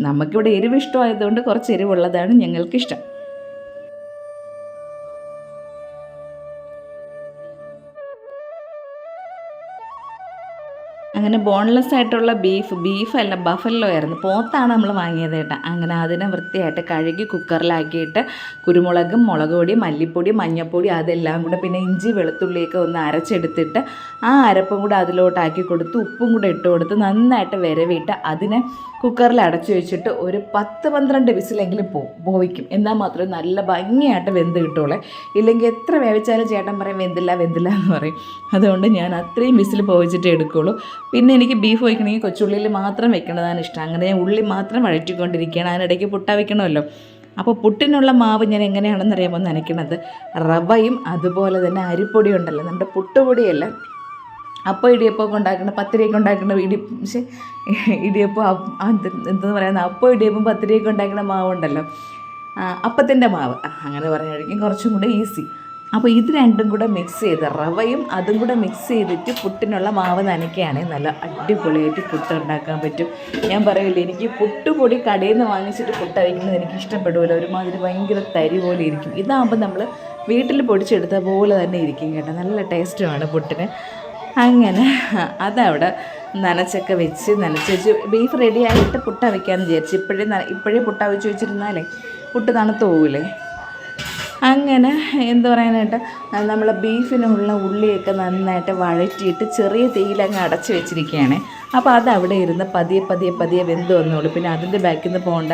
നമുക്കിവിടെ എരിവ് ഇഷ്ടമായതുകൊണ്ട് കുറച്ച് എരിവുള്ളതാണ് ഞങ്ങൾക്കിഷ്ടം. അങ്ങനെ ബോൺലെസ് ആയിട്ടുള്ള ബീഫ് ബീഫല്ല ബഫല്ലോ ആയിരുന്നു. പോത്താണ് നമ്മൾ വാങ്ങിയത് കേട്ടോ. അങ്ങനെ അതിനെ വൃത്തിയായിട്ട് കഴുകി കുക്കറിലാക്കിയിട്ട് കുരുമുളകും മുളക് പൊടി മല്ലിപ്പൊടി മഞ്ഞൾപ്പൊടി അതെല്ലാം കൂടെ പിന്നെ ഇഞ്ചി വെളുത്തുള്ളിയൊക്കെ ഒന്ന് അരച്ചെടുത്തിട്ട് ആ അരപ്പും കൂടെ അതിലോട്ടാക്കി കൊടുത്ത് ഉപ്പും കൂടെ ഇട്ട് കൊടുത്ത് നന്നായിട്ട് വിരവിയിട്ട് അതിനെ കുക്കറിൽ അടച്ചു വെച്ചിട്ട് ഒരു പത്ത് പന്ത്രണ്ട് വിസിലെങ്കിലും പോവും പോവിക്കും. എന്നാൽ മാത്രമേ നല്ല ഭംഗിയായിട്ട് വെന്ത് കിട്ടുള്ളൂ. ഇല്ലെങ്കിൽ എത്ര വേവിച്ചാലും ചേട്ടൻ പറയും വെന്തില്ല വെന്തില്ല എന്ന് പറയും. അതുകൊണ്ട് ഞാൻ അത്രയും വിസിൽ പോവിച്ചിട്ട് എടുക്കുകയുള്ളൂ പിന്നെ എനിക്ക് ബീഫ് വയ്ക്കണമെങ്കിൽ കൊച്ചുള്ളിയിൽ മാത്രം വെക്കേണ്ടതാണ് ഇഷ്ടം. അങ്ങനെ ഞാൻ ഉള്ളി മാത്രം വഴറ്റിക്കൊണ്ടിരിക്കുകയാണ്. അതിനിടയ്ക്ക് പുട്ട വയ്ക്കണമല്ലോ അപ്പോൾ പുട്ടിനുള്ള മാവ് ഞാൻ എങ്ങനെയാണെന്ന് അറിയാമോ? നനയ്ക്കണത് റവയും അതുപോലെ തന്നെ അരിപ്പൊടി ഉണ്ടല്ലോ. നമ്മുടെ പുട്ടുപൊടിയല്ല? അപ്പോൾ ഇടിയപ്പമൊക്കെ ഉണ്ടാക്കുന്ന പത്തിരിയൊക്കെ ഉണ്ടാക്കുന്ന ഇടി ഇടിയപ്പം എന്തെന്ന് പറയുന്നത് അപ്പോൾ ഇടിയപ്പം പത്തിരിയൊക്കെ ഉണ്ടാക്കുന്ന മാവുണ്ടല്ലോ. അപ്പത്തിന്റെ മാവ്. അങ്ങനെ പറഞ്ഞായിരിക്കും കുറച്ചും കൂടെ ഈസി അപ്പോൾ ഇത് രണ്ടും കൂടെ മിക്സ് ചെയ്ത് റവയും അതും കൂടെ മിക്സ് ചെയ്തിട്ട് പുട്ടിനുള്ള മാവ് നനയ്ക്കുകയാണെങ്കിൽ നല്ല അടിപൊളിയായിട്ട് പുട്ട് ഉണ്ടാക്കാൻ പറ്റും. ഞാൻ പറയില്ല എനിക്ക് പുട്ടുപൊടി കടയിൽ നിന്ന് വാങ്ങിച്ചിട്ട് പുട്ട് അയക്കുന്നത് എനിക്ക് ഇഷ്ടപ്പെടുമല്ലോ ഒരുമാതിരി ഭയങ്കര തരി പോലെ ഇരിക്കും. ഇതാകുമ്പോൾ നമ്മൾ വീട്ടിൽ പൊടിച്ചെടുത്ത പോലെ തന്നെ ഇരിക്കും കേട്ടോ. നല്ല ടേസ്റ്റുമാണ് പുട്ടിന്. അങ്ങനെ അതവിടെ നനച്ചൊക്കെ വെച്ച് നനച്ച് വെച്ച് ബീഫ് റെഡി ആയിട്ട് പുട്ട വയ്ക്കാമെന്ന് വിചാരിച്ചു ഇപ്പോഴേ ഇപ്പോഴേ പുട്ട വെച്ച് വെച്ചിരുന്നാലേ പുട്ട് തണുത്ത് പോകില്ലേ അങ്ങനെ എന്ത് പറയാനായിട്ട് നമ്മൾ ബീഫിനുള്ള ഉള്ളിയൊക്കെ നന്നായിട്ട് വഴറ്റിയിട്ട് ചെറിയ തീയിലങ്ങ് അടച്ച് വെച്ചിരിക്കുകയാണ്. അപ്പോൾ അത് അവിടെ ഇരുന്ന് പതിയെ പതിയെ പതിയെ വെന്ത് വന്നോളൂ. പിന്നെ അതിന്റെ ബാക്കിൽ നിന്ന് പോകേണ്ട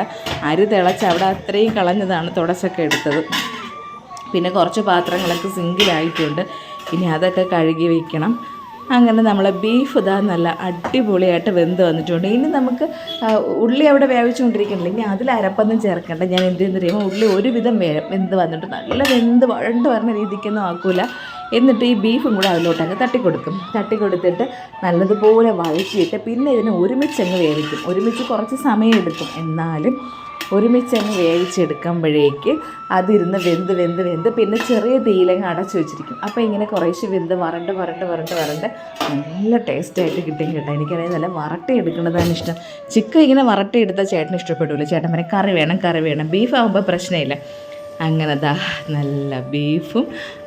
അരി തിളച്ച് അവിടെ അത്രയും കളഞ്ഞതാണ് തുടച്ചൊക്കെ എടുത്തത്. പിന്നെ കുറച്ച് പാത്രങ്ങളൊക്കെ സിങ്കിലായിട്ടുണ്ട്. ഇനി അതൊക്കെ കഴുകി വയ്ക്കണം അങ്ങനെ നമ്മൾ ബീഫ് ഇതാ നല്ല അടിപൊളിയായിട്ട് വെന്ത് വന്നിട്ടുണ്ട്. ഇനി നമുക്ക് ഉള്ളി അവിടെ വേവിച്ചുകൊണ്ടിരിക്കണില്ല ഇനി അതിൽ അരപ്പൊന്നും ചേർക്കണ്ട. ഞാൻ എന്ത് ചെയ്യുമ്പോൾ ഉള്ളി ഒരുവിധം വേ വെന്ത് വന്നിട്ട് നല്ല വെന്ത് വഴണ്ട് വരുന്ന രീതിക്കൊന്നും ആക്കൂല. എന്നിട്ട് ഈ ബീഫും കൂടെ അതിലോട്ട് അങ്ങ് തട്ടിക്കൊടുക്കും. തട്ടിക്കൊടുത്തിട്ട് നല്ലതുപോലെ വഴച്ചിട്ട് പിന്നെ ഇതിനെ ഒരുമിച്ചങ്ങ് വേവിക്കും. ഒരുമിച്ച് കുറച്ച് സമയം എടുക്കും. എന്നാലും ഒരുമിച്ച് അങ്ങ് വേവിച്ചെടുക്കുമ്പോഴേക്ക് അതിരുന്ന് വെന്ത് വെന്ത് വെന്ത് പിന്നെ ചെറിയ തീയിലങ്ങ് അടച്ചു വെച്ചിരിക്കും. അപ്പോൾ ഇങ്ങനെ കുറേശ്ശെ വെന്ത് വരണ്ട് വരണ്ട് വരണ്ട് വരണ്ട് നല്ല ടേസ്റ്റായിട്ട് കിട്ടും കേട്ടോ. എനിക്കറിയാം നല്ല വറട്ടി എടുക്കുന്നതാണ് ഇഷ്ടം. ചിക്കൻ ഇങ്ങനെ വറട്ടി എടുത്താൽ ചേട്ടന് ഇഷ്ടപ്പെടില്ല ചേട്ടൻ പിന്നെ കറി വേണം കറി വേണം. ബീഫ് ആകുമ്പോൾ പ്രശ്നമില്ല. അങ്ങനെ ദാ നല്ല ബീഫും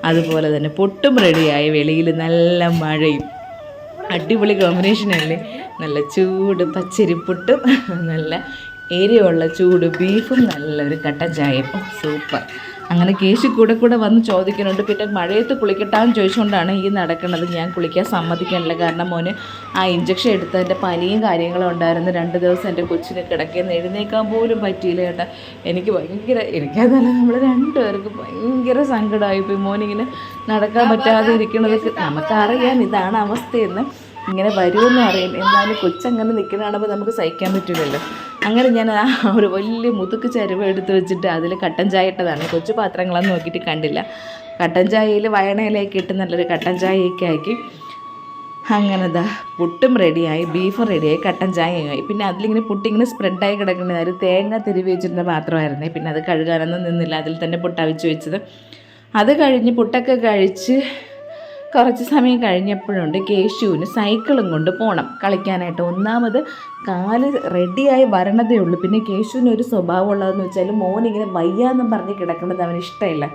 അതുപോലെ തന്നെ പൊട്ടും റെഡിയായി വെളിയിൽ നല്ല മഴയും. അടിപൊളി കോമ്പിനേഷനല്ലേ നല്ല ചൂട് പച്ചരിപ്പൊട്ടും നല്ല എരിയുള്ള ചൂട് ബീഫും നല്ലൊരു കട്ടൻ ചായയും. സൂപ്പർ. അങ്ങനെ കേശി കൂടെ കൂടെ വന്ന് ചോദിക്കുന്നുണ്ട് പിന്നെ മഴയത്ത് കുളിക്കട്ടാന്ന് ചോദിച്ചുകൊണ്ടാണ് ഈ നടക്കുന്നത്. ഞാൻ കുളിക്കാൻ സമ്മതിക്കാനില്ല. കാരണം മോന് ആ ഇഞ്ചക്ഷൻ എടുത്തതിന്റെ പനിയും കാര്യങ്ങളും ഉണ്ടായിരുന്നു. രണ്ട് ദിവസം എന്റെ കൊച്ചിന് കിടക്കുന്ന എഴുന്നേക്കാൻ പോലും പറ്റിയില്ല കേട്ടോ എനിക്ക് ഭയങ്കര എനിക്കതല്ല നമ്മൾ രണ്ടുപേർക്ക് ഭയങ്കര സങ്കടമായി പോയി മോനിങ്ങനെ നടക്കാൻ പറ്റാതെ ഇരിക്കുന്നത് നമുക്കറിയാം. ഇതാണ് അവസ്ഥയെന്ന്. ഇങ്ങനെ വരുമെന്ന് അറിയാം എന്നാലും കൊച്ചങ്ങനെ നിൽക്കുന്ന നമുക്ക് സഹിക്കാൻ പറ്റില്ലല്ലോ. അങ്ങനെ ഞാൻ ആ ഒരു വലിയ മുതുക്ക് ചരുവ് എടുത്ത് വെച്ചിട്ട് അതിൽ കട്ടൻ ചായ ഇട്ടതാണ് കൊച്ചു പാത്രങ്ങളൊന്നും നോക്കിയിട്ട് കണ്ടില്ല. കട്ടൻ ചായയിൽ വയണയിലേക്ക് ഇട്ട് നല്ലൊരു കട്ടൻ ചായയൊക്കെ ആക്കി അങ്ങനെ ദാ പുട്ടും റെഡിയായി ബീഫും റെഡിയായി കട്ടൻ ചായയായി പിന്നെ അതിലിങ്ങനെ പുട്ടിങ്ങനെ സ്പ്രെഡായി കിടക്കുന്നത് തേങ്ങ തിരി വെച്ചിരുന്ന പാത്രമായിരുന്നേ. പിന്നെ അത് കഴുകാനൊന്നും നിന്നില്ല. അതിൽ തന്നെ പുട്ടവിച്ച് വെച്ചത്. അത് കഴിഞ്ഞ് പുട്ടൊക്കെ കഴിച്ച് കുറച്ച് സമയം കഴിഞ്ഞപ്പോഴുണ്ട് കേശുവിന് സൈക്കിളും കൊണ്ട് പോകണം കളിക്കാനായിട്ട് ഒന്നാമത് കാൽ റെഡിയായി വരണതേ ഉള്ളൂ. പിന്നെ കേശുവിന് ഒരു സ്വഭാവം ഉള്ളതെന്ന് വെച്ചാൽ മോനിങ്ങനെ വയ്യാന്നും പറഞ്ഞ് കിടക്കുന്നത് അവന് ഇഷ്ടമില്ല.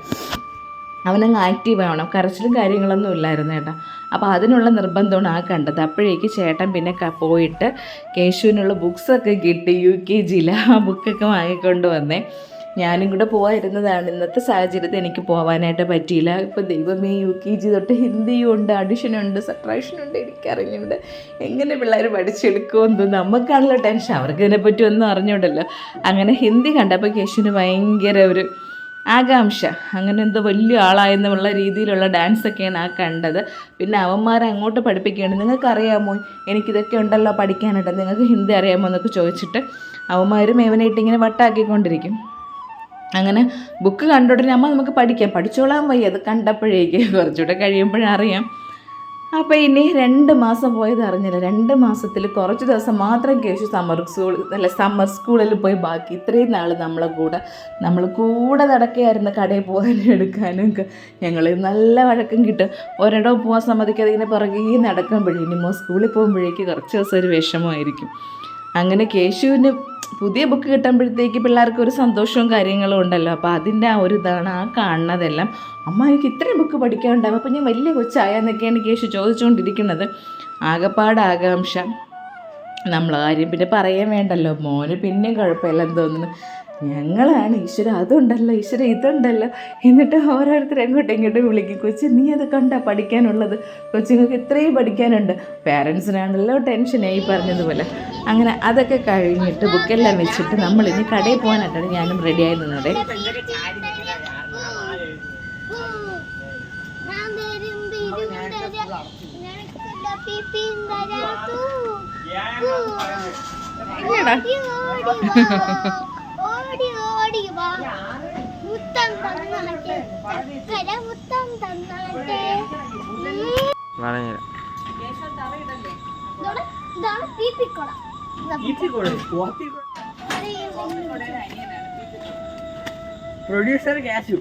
അവനങ്ങ് ആക്റ്റീവ് ആവണം. കരച്ചിലും കാര്യങ്ങളൊന്നും ഇല്ലായിരുന്നു കേട്ടോ അപ്പോൾ അതിനുള്ള നിർബന്ധമാണ് ആ കണ്ടത്. അപ്പോഴേക്ക് ചേട്ടൻ പിന്നെ പോയിട്ട് കേശുവിനുള്ള ബുക്സൊക്കെ കിട്ടി യു കെ ജിയിൽ ആ ബുക്കൊക്കെ വാങ്ങിക്കൊണ്ട് വന്നേ. ഞാനും കൂടെ പോകാതിരുന്നതാണ് ഇന്നത്തെ സാഹചര്യത്തിൽ എനിക്ക് പോകാനായിട്ട് പറ്റിയില്ല. ഇപ്പോൾ ദൈവമേ യു കെ ജി തൊട്ട് ഹിന്ദിയും ഉണ്ട് അഡിഷനുണ്ട് സബ്ട്രാക്ഷനുണ്ട് എനിക്കറിഞ്ഞുണ്ട് എങ്ങനെ പിള്ളേർ പഠിച്ചെടുക്കുമെന്ന് നമുക്കാണല്ലോ ടെൻഷൻ അവർക്ക് ഇതിനെപ്പറ്റി ഒന്നും അറിഞ്ഞൂടല്ലോ. അങ്ങനെ ഹിന്ദി കണ്ടപ്പോൾ കേശുവിന് ഭയങ്കര ഒരു ആകാംക്ഷ. അങ്ങനെ എന്തോ വലിയ ആളായെന്നുള്ള രീതിയിലുള്ള ഡാൻസൊക്കെയാണ് ആ കണ്ടത്. പിന്നെ അവന്മാരെ അങ്ങോട്ട് പഠിപ്പിക്കുകയാണ്. നിങ്ങൾക്കറിയാമോ എനിക്കിതൊക്കെ ഉണ്ടല്ലോ പഠിക്കാനായിട്ട്. നിങ്ങൾക്ക് ഹിന്ദി അറിയാമോ എന്നൊക്കെ ചോദിച്ചിട്ട് അവന്മാരും മേവനായിട്ട് ഇങ്ങനെ വട്ടാക്കിക്കൊണ്ടിരിക്കും. അങ്ങനെ ബുക്ക് കണ്ടോടനെ അമ്മ നമുക്ക് പഠിക്കാം. പഠിച്ചോളാൻ വയ്യ. അത് കണ്ടപ്പോഴേക്ക് കുറച്ചുകൂടെ കഴിയുമ്പോഴറിയാം അപ്പോൾ ഇനി രണ്ട് മാസം പോയത് അറിഞ്ഞില്ല. രണ്ട് മാസത്തിൽ കുറച്ച് ദിവസം മാത്രം കേശു സമ്മർ സ്കൂൾ അല്ല സമ്മർ സ്കൂളിൽ പോയി. ബാക്കി ഇത്രയും നാൾ നമ്മളെ കൂടെ നമ്മൾ കൂടെ നടക്കുകയായിരുന്നു കടയിൽ പോകാനും എടുക്കാനും ഞങ്ങൾ നല്ല വഴക്കം കിട്ടും. ഒരിടവും പോകാൻ സമ്മതിക്കാതെ ഇങ്ങനെ പിറകെ നടക്കുമ്പോഴേ ഇനി മോ സ്കൂളിൽ പോകുമ്പോഴേക്ക് കുറച്ച് ദിവസം ഒരു വിഷമമായിരിക്കും. അങ്ങനെ കേശുവിന് പുതിയ ബുക്ക് കിട്ടുമ്പോഴത്തേക്ക് പിള്ളേർക്ക് ഒരു സന്തോഷവും കാര്യങ്ങളും ഉണ്ടല്ലോ. അപ്പോൾ അതിന്റെ ആ ഒരു ഇതാണ് ആ കാണുന്നതെല്ലാം. അമ്മ എനിക്ക് ഇത്രയും ബുക്ക് പഠിക്കാനുണ്ടാവും. അപ്പോൾ ഞാൻ വലിയ കൊച്ചായെന്നൊക്കെയാണ് കേശു ചോദിച്ചുകൊണ്ടിരിക്കുന്നത്. ആകപ്പാട് ആകാംക്ഷ. കാര്യം പിന്നെ പറയാൻ വേണ്ടല്ലോ. മോന് പിന്നെയും കുഴപ്പമില്ലെന്ന് തോന്നുന്നു. ഞങ്ങളാണ്. ഈശ്വര അതുണ്ടല്ലോ ഈശ്വര ഇതുണ്ടല്ലോ. എന്നിട്ട് ഓരോരുത്തർ അങ്ങോട്ടും ഇങ്ങോട്ടും വിളിക്കും. കൊച്ചി നീ അത് കണ്ട പഠിക്കാനുള്ളത്? കൊച്ചുങ്ങൾക്ക് ഇത്രയും പഠിക്കാനുണ്ട്. പേരൻസിനാണല്ലോ ടെൻഷനായി പറഞ്ഞതുപോലെ. അങ്ങനെ അതൊക്കെ കഴിഞ്ഞിട്ട് ബുക്കെല്ലാം വെച്ചിട്ട് നമ്മൾ ഇനി കടയിൽ പോകാനായിട്ടാണ് ഞാനും റെഡിയായി നിന്നത്. ഞാൻ ഓടി ഓടി വാ. മുത്തം തന്നാട്ടെ ചക്കര മുത്തം തന്നാട്ടെ ഇതാണ് പീപ്പിക്കൊട. പ്രൊഡ്യൂസർ കാശു.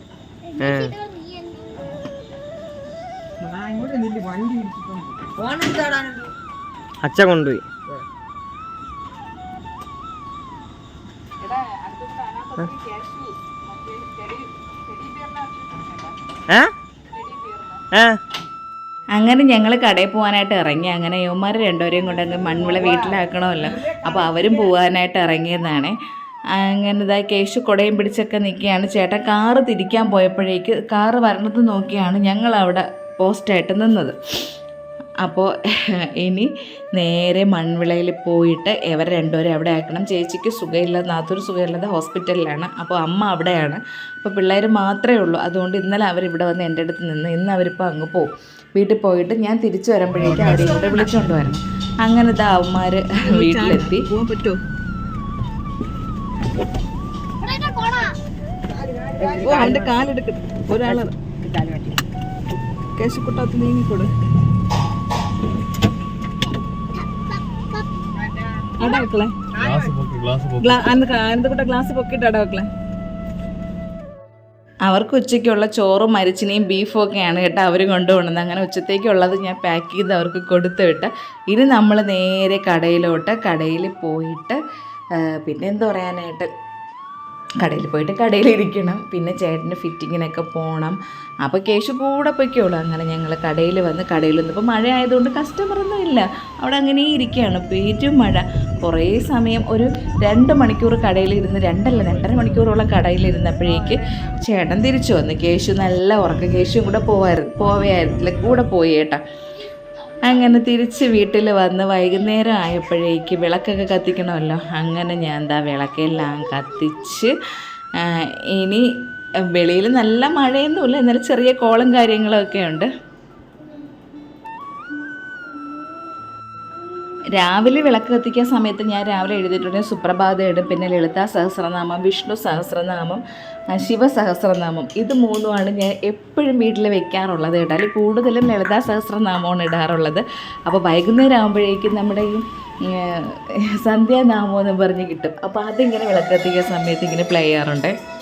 അച്ഛ കൊണ്ടുപോയി. അങ്ങനെ ഞങ്ങൾ കടയിൽ പോകാനായിട്ട് ഇറങ്ങി. അങ്ങനെ യുവമാർ രണ്ടുപേരെയും കൊണ്ടങ്ങ് മൺവിള വീട്ടിലാക്കണമല്ലോ. അപ്പോൾ അവരും പോകാനായിട്ട് ഇറങ്ങിയതാണ്. അങ്ങനെ ഇതാ കേശു കുടയും പിടിച്ചൊക്കെ നിൽക്കുകയാണ്. ചേട്ടൻ കാറ് തിരിക്കാൻ പോയപ്പോഴേക്ക് കാറ് വരണത് നോക്കിയാണ് ഞങ്ങൾ അവിടെ പോസ്റ്റായിട്ട് നിന്നത്. അപ്പോൾ ഇനി നേരെ മൺവിളയിൽ പോയിട്ട് ഇവർ രണ്ടുപേരും അവിടെ ആക്കണം? ചേച്ചിക്ക് സുഖമില്ലാതെ നാത്തൊരു സുഖമില്ലാതെ ഹോസ്പിറ്റലിലാണ്. അപ്പോൾ അമ്മ അവിടെയാണ്. അപ്പോൾ പിള്ളേർ മാത്രമേ ഉള്ളൂ. അതുകൊണ്ട് ഇന്നലെ അവരിവിടെ വന്ന് എന്റെ അടുത്ത് നിന്ന് ഇന്ന് അവരിപ്പോൾ അങ്ങ് പോകും വീട്ടിൽ പോയിട്ട് ഞാൻ തിരിച്ചു വരുമ്പോഴേക്കും അവിടെ ഇവിടെ വിളിച്ചുകൊണ്ട് വരണം. അങ്ങനെ അവന്മാർ വീട്ടിലെത്തി. അവന്റെ കാലെടുക്കട്ടെ ഒരാൾ. കേശക്കുട്ടത്ത് നീങ്ങിക്കൊടു. അടവക്കളെ അന്നത്തെ കൂടെ ഗ്ലാസ് പൊക്കിട്ട് അടവക്കളെ അവർക്ക് ഉച്ചയ്ക്കുള്ള ചോറും മരിച്ചിനെയും ബീഫും ഒക്കെയാണ് കേട്ടോ അവർ കൊണ്ടുപോകുന്നത്. അങ്ങനെ ഉച്ചത്തേക്കുള്ളത് ഞാൻ പാക്ക് ചെയ്ത് അവർക്ക് കൊടുത്തു വിട്ട് ഇനി നമ്മൾ നേരെ കടയിലോട്ട് കടയിൽ പോയിട്ട് പിന്നെ എന്താ പറയാനായിട്ട് കടയിൽ പോയിട്ട് കടയിലിരിക്കണം. പിന്നെ ചേട്ടന്റെ ഫിറ്റിങ്ങിനൊക്കെ പോകണം അപ്പോൾ കേശു കൂടെ പൊയ്ക്കോളൂ. അങ്ങനെ ഞങ്ങൾ കടയിൽ വന്ന് കടയിൽ വന്നപ്പോൾ മഴ ആയതുകൊണ്ട് കസ്റ്റമറൊന്നും ഇല്ല. അവിടെ അങ്ങനെ ഇരിക്കുകയാണ്. പേറ്റും മഴ. കുറേ സമയം ഒരു രണ്ട് മണിക്കൂർ കടയിലിരുന്ന് രണ്ടല്ല രണ്ടര മണിക്കൂറോളം കടയിലിരുന്നപ്പോഴേക്ക് ചേട്ടൻ തിരിച്ചു വന്നു. കേശു നല്ല ഉറക്കം. കേശും കൂടെ പോവായിരുന്നു പോവുകയായിരുന്നില്ല കൂടെ പോയി ഏട്ടാ അങ്ങനെ തിരിച്ച് വീട്ടിൽ വന്ന് വൈകുന്നേരം ആയപ്പോഴേക്ക് വിളക്കൊക്കെ കത്തിക്കണമല്ലോ. അങ്ങനെ ഞാൻ എന്താ വിളക്കെല്ലാം കത്തിച്ച് ഇനി വെളിയിൽ നല്ല മഴയൊന്നുമില്ല. എന്നാലും ചെറിയ കോളും കാര്യങ്ങളൊക്കെ ഉണ്ട്. രാവിലെ വിളക്ക് കത്തിക്കാൻ സമയത്ത് ഞാൻ രാവിലെ എഴുതിയിട്ടുണ്ട് സുപ്രഭാതയുടെ പിന്നെ ലളിത സഹസ്രനാമം വിഷ്ണു സഹസ്രനാമം ശിവ സഹസ്രനാമം. ഇത് മൂന്നുമാണ് ഞാൻ എപ്പോഴും വീട്ടിൽ വെക്കാറുള്ളത് കേട്ടോ. അല്ലെങ്കിൽ കൂടുതലും ലളിത സഹസ്രനാമമാണ് ഇടാറുള്ളത്. അപ്പോൾ വൈകുന്നേരം ആകുമ്പോഴേക്കും നമ്മുടെ ഈ സന്ധ്യാനാമം എന്ന് പറഞ്ഞ് കിട്ടും. അപ്പോൾ അതിങ്ങനെ വിളക്ക് കത്തിക്കുന്ന സമയത്ത് ഇങ്ങനെ പ്ലേ ചെയ്യാറുണ്ട്.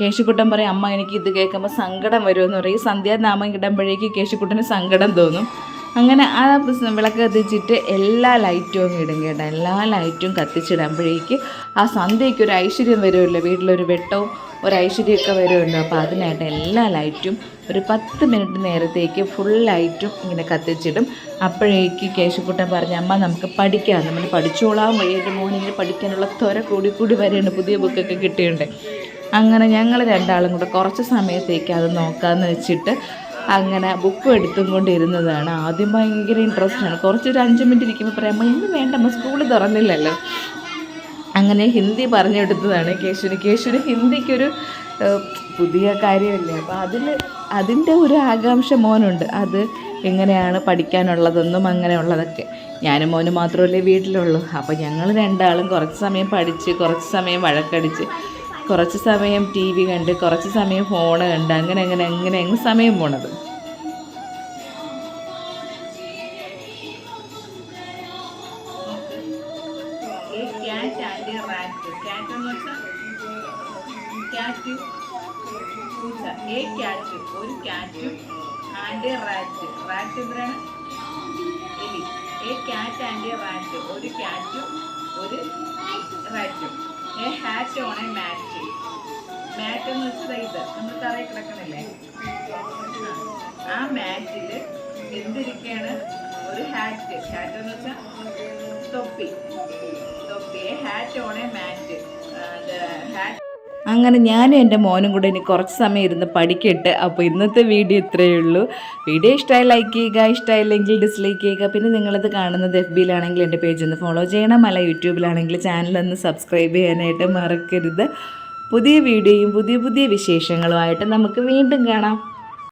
കേശുക്കുട്ടൻ പറയും അമ്മ എനിക്ക് ഇത് കേൾക്കുമ്പോൾ സങ്കടം വരുമെന്ന് പറയും. സന്ധ്യാനാമം ഇടുമ്പോഴേക്ക് കേശുക്കുട്ടന് സങ്കടം തോന്നും. അങ്ങനെ ആ വിളക്ക് കത്തിച്ചിട്ട് എല്ലാ ലൈറ്റും ഇടും കേട്ടോ. എല്ലാ ലൈറ്റും കത്തിച്ചിടുമ്പോഴേക്ക് ആ സന്ധ്യയ്ക്ക് ഒരു ഐശ്വര്യം വരുമല്ലോ. വീട്ടിലൊരു വെട്ടവും ഒരു ഐശ്വര്യമൊക്കെ വരുമല്ലോ. അപ്പോൾ അതിനായിട്ട് എല്ലാ ലൈറ്റും ഒരു പത്ത് മിനിറ്റ് നേരത്തേക്ക് ഫുൾ ലൈറ്റും ഇങ്ങനെ കത്തിച്ചിടും. അപ്പോഴേക്ക് കേശുക്കുട്ടൻ പറഞ്ഞ അമ്മ നമുക്ക് പഠിക്കാം. നമ്മൾ പഠിച്ചോളാം. വഴിയായിട്ട് മോനിങ്ങനെ പഠിക്കാനുള്ള ത്വര കൂടി കൂടി വരെയുണ്ട്. പുതിയ ബുക്കൊക്കെ കിട്ടിയുണ്ട് അങ്ങനെ ഞങ്ങൾ രണ്ടാളും കൂടെ കുറച്ച് സമയത്തേക്ക് അത് നോക്കാമെന്ന് വെച്ചിട്ട് അങ്ങനെ ബുക്ക് എടുത്തും കൊണ്ടിരുന്നതാണ്. ആദ്യം ഭയങ്കര ഇൻട്രസ്റ്റ് ആണ്. കുറച്ചൊരു അഞ്ച് മിനിറ്റ് ഇരിക്കുമ്പോൾ പറയാം ഇന്ന് വേണ്ട അമ്മ സ്കൂൾ തുറന്നില്ലല്ലോ. അങ്ങനെ ഹിന്ദി പറഞ്ഞെടുത്തതാണ് കേശുവിന്. കേശുവിന് ഹിന്ദിക്കൊരു പുതിയ കാര്യമല്ലേ. അപ്പോൾ അതിൽ അതിന്റെ ഒരു ആകാംക്ഷ മോനുണ്ട്. അത് എങ്ങനെയാണ് പഠിക്കാനുള്ളതെന്നും അങ്ങനെയുള്ളതൊക്കെ. ഞാനും മോനും മാത്രമല്ലേ വീട്ടിലുള്ളൂ. അപ്പോൾ ഞങ്ങൾ രണ്ടാളും കുറച്ച് സമയം പഠിച്ച് കുറച്ച് സമയം വഴക്കടിച്ച് കുറച്ച് സമയം ടി വി കണ്ട് കുറച്ച് സമയം ഫോണ് കണ്ട് അങ്ങനെ അങ്ങനെ അങ്ങനെ അങ്ങ് സമയം പോണത് ഒരു ക്യാറ്റും and rat rat a and rat ഒരു ക്യാറ്റും ഒരു റാറ്റും a hat on a mat mat എന്ന് വെച്ചാൽ ഇത്. നമ്മൾ തറയിൽ കിടക്കണില്ലേ? ആ മാറ്റിൽ എന്തിരിക്കുകയാണ് ഒരു ഹാറ്റ് ഹാറ്റ് എന്ന് വെച്ചാൽ തൊപ്പി. തൊപ്പി. Hat on a mat hat അങ്ങനെ ഞാനും എന്റെ മോനും കൂടെ ഇനി കുറച്ച് സമയം ഇരുന്ന് പഠിക്കട്ടെ. അപ്പോൾ ഇന്നത്തെ വീഡിയോ ഇത്രയേ ഉള്ളൂ. വീഡിയോ ഇഷ്ടമായി ലൈക്ക് ചെയ്യുക ഇഷ്ടമായില്ലെങ്കിൽ ഡിസ്ലൈക്ക് ചെയ്യുക. പിന്നെ നിങ്ങളത് കാണുന്നത് എഫ് ബിയിലാണെങ്കിൽ എന്റെ പേജ് ഒന്ന് ഫോളോ ചെയ്യണം. അല്ല യൂട്യൂബിലാണെങ്കിൽ ചാനലൊന്ന് സബ്സ്ക്രൈബ് ചെയ്യാനായിട്ട് മറക്കരുത്. പുതിയ വീഡിയോയും പുതിയ പുതിയ വിശേഷങ്ങളുമായിട്ട് നമുക്ക് വീണ്ടും കാണാം.